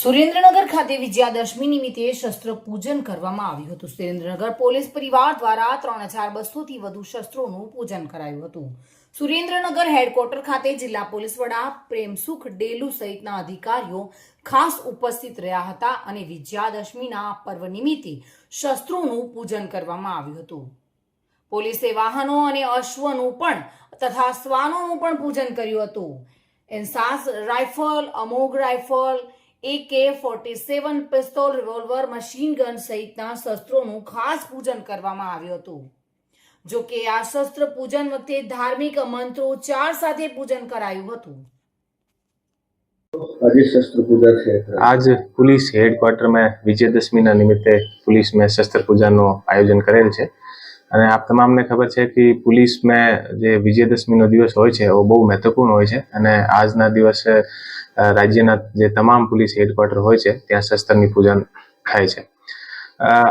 સુરેન્દ્રનગર ખાતે વિજયાદશમી નિમિત્તે શસ્ત્ર પૂજન કરવામાં આવ્યું હતું. સુરેન્દ્રનગર પોલીસ પરિવાર દ્વારા ત્રણ હજાર બસોથી વધુ શસ્ત્રોનું પૂજન કરાયું હતું. સુરેન્દ્રનગર હેડક્વાર્ટર ખાતે જિલ્લા પોલીસ વડા પ્રેમસુખ ડેલુ સહિતના અધિકારીઓ ખાસ ઉપસ્થિત રહ્યા હતા અને વિજયાદશમીના પર્વ નિમિત્તે શસ્ત્રોનું પૂજન કરવામાં આવ્યું હતું. પોલીસે વાહનો અને અશ્વનું પણ તથા શ્વાનોનું પણ પૂજન કર્યું હતું. એન્સાસ rifle અમોગ rifle AK forty seven pistol revolver machine gun સહિતના શસ્ત્રોનું ખાસ પૂજન કરવામાં આવ્યું હતું. જો કે આ શસ્ત્ર પૂજન વખતે ધાર્મિક મંત્રો ચાર સાથે પૂજન કરાયું હતું. આજે શસ્ત્ર પૂજા છે પોલીસ હેડક્વાર્ટરમાં વિજયદશમીના નિમિત્તે પોલીસ મેં શસ્ત્ર પૂજાનું આયોજન કરેલ છે. અને આપ તમામને ખબર છે કે પોલીસમાં જે વિજયદશમીનો દિવસ હોય છે એ બહુ મહત્વપૂર્ણ હોય છે. અને આજના દિવસે રાજ્યના જે તમામ પોલીસ હેડક્વાર્ટર હોય છે, ત્યાં શસ્ત્રની પૂજન થાય છે.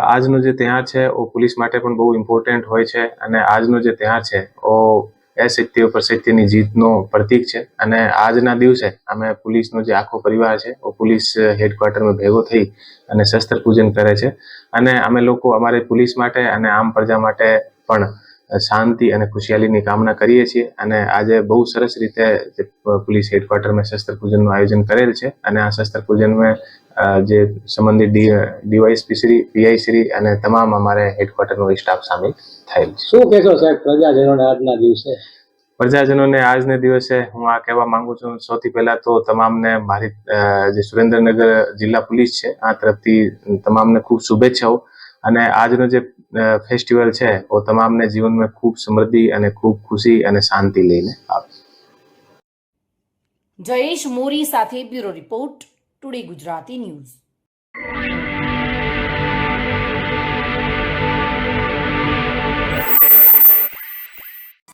આજનો જે તહેવાર છે એ પોલીસ માટે પણ બહુ ઇમ્પોર્ટન્ટ હોય છે. અને આજનો જે તહેવાર છે, ઓ અસત્ય ઉપર સત્યની જીતનો પ્રતીક છે. અને આજના દિવસે અમે પોલીસનો જે આખો પરિવાર છે, એ પોલીસ હેડક્વાર્ટરમાં ભેગો થઈ અને શસ્ત્ર પૂજન કરે છે. અને અમે લોકો અમારી પોલીસ માટે અને આમ પ્રજા માટે પણ શાંતિ અને ખુશહાલીની કામના કરીએ છીએ. અને આજે બહુ સરસ રીતે પોલીસ હેડક્વાર્ટરમાં શસ્ત્ર પૂજનનું આયોજન કરેલ છે. અને આ શસ્ત્ર પૂજનમાં જે સંબંધિત ડીવાય શ્રી પીઆઈ શ્રી અને તમામ અમારે હેડક્વાર્ટરનો સ્ટાફ સામેલ થયેલ છે. શું કહેશો સાહેબ પ્રજાજનોને આજના દિવસે? પ્રજાજનોને આજને દિવસે હું આ કહેવા માંગુ છું સૌથી પહેલા તો તમામને મારી જે સુરેન્દ્રનગર જિલ્લા પોલીસ છે આ તરફથી તમામને ખૂબ શુભેચ્છાઓ અને આજનો જે ફેસ્ટિવલ છે એ તમામને જીવનમાં ખૂબ સમૃદ્ધિ અને ખૂબ ખુશી અને શાંતિ લઈને આવે. જયેશ મોરી સાથે bureau report. Today Gujarati news